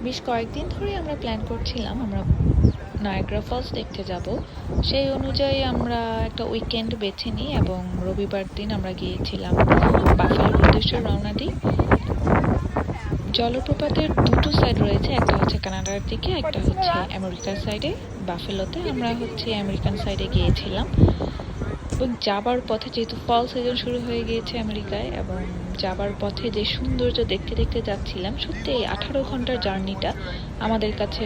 বেশ কয়েকদিন ধরে আমরা প্ল্যান করছিলাম, আমরা নায়গ্রা ফলস দেখতে যাব। সেই অনুযায়ী আমরা একটা উইকেন্ড বেছে নিই এবং রবিবার দিন আমরা গিয়েছিলাম বাফেলোর উদ্দেশ্যে রওনা দিই। জলপ্রপাতের দুটো সাইড রয়েছে, একটা হচ্ছে কানাডার দিকে, একটা হচ্ছে আমেরিকার সাইডে বাফেলোতে আমরা হচ্ছে আমেরিকান সাইডে গিয়েছিলাম। এবং যাবার পথে যেহেতু ফল সিজন শুরু হয়ে গিয়েছে আমেরিকায়, এবং যাবার পথে যে সৌন্দর্য দেখতে দেখতে যাচ্ছিলাম, সত্যি এই আঠারো ঘণ্টার জার্নিটা আমাদের কাছে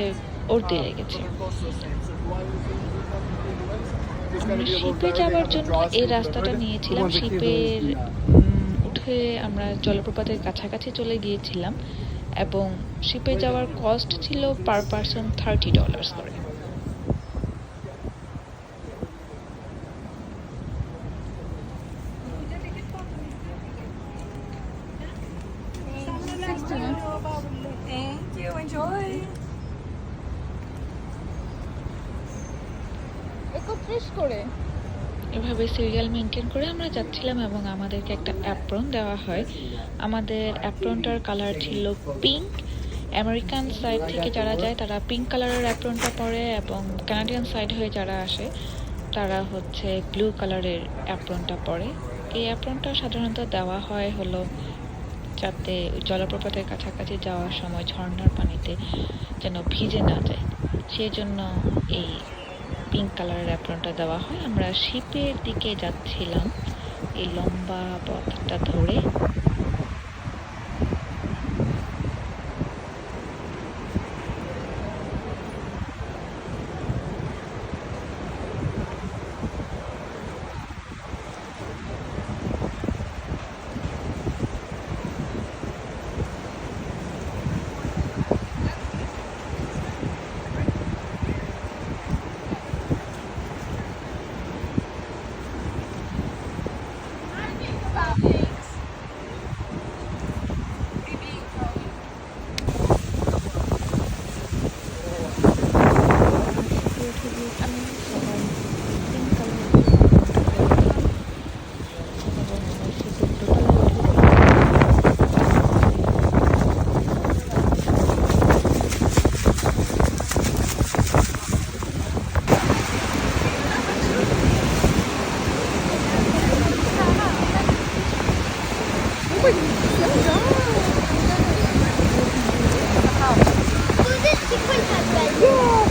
অর্ধে লেগেছে। আমরা শিপে যাওয়ার জন্য এই রাস্তাটা নিয়েছিলাম। শিপের উঠে আমরা জলপ্রপাতের কাছাকাছি চলে গিয়েছিলাম, এবং শিপে যাওয়ার কস্ট ছিল পার পারসন থার্টি ডলার্স করে। একত্রিশ করে। এভাবে সিরিয়াল মেনটেন করে আমরা যাচ্ছিলাম এবং আমাদেরকে একটা অ্যাপ্রন দেওয়া হয়। আমাদের অ্যাপ্রনটার কালার ছিল পিঙ্ক আমেরিকান সাইড থেকে যারা যায়, তারা পিঙ্ক কালারের অ্যাপ্রনটা পরে এবং কানাডিয়ান সাইড হয়ে যারা আসে, তারা হচ্ছে ব্লু কালারের অ্যাপ্রনটা পরে। এই অ্যাপ্রনটা সাধারণত দেওয়া হয় হলো যাতে জলপ্রপাতের কাছাকাছি যাওয়ার সময় ঝর্ণার পানিতে যেন ভিজে না যায়। সেই জন্য এই পিঙ্ক কালারের অ্যাপ্রনটা দেওয়া হয়। আমরা শিপের দিকে যাচ্ছিলাম। এই লম্বা পথটা ধরে Куди ти хочеш?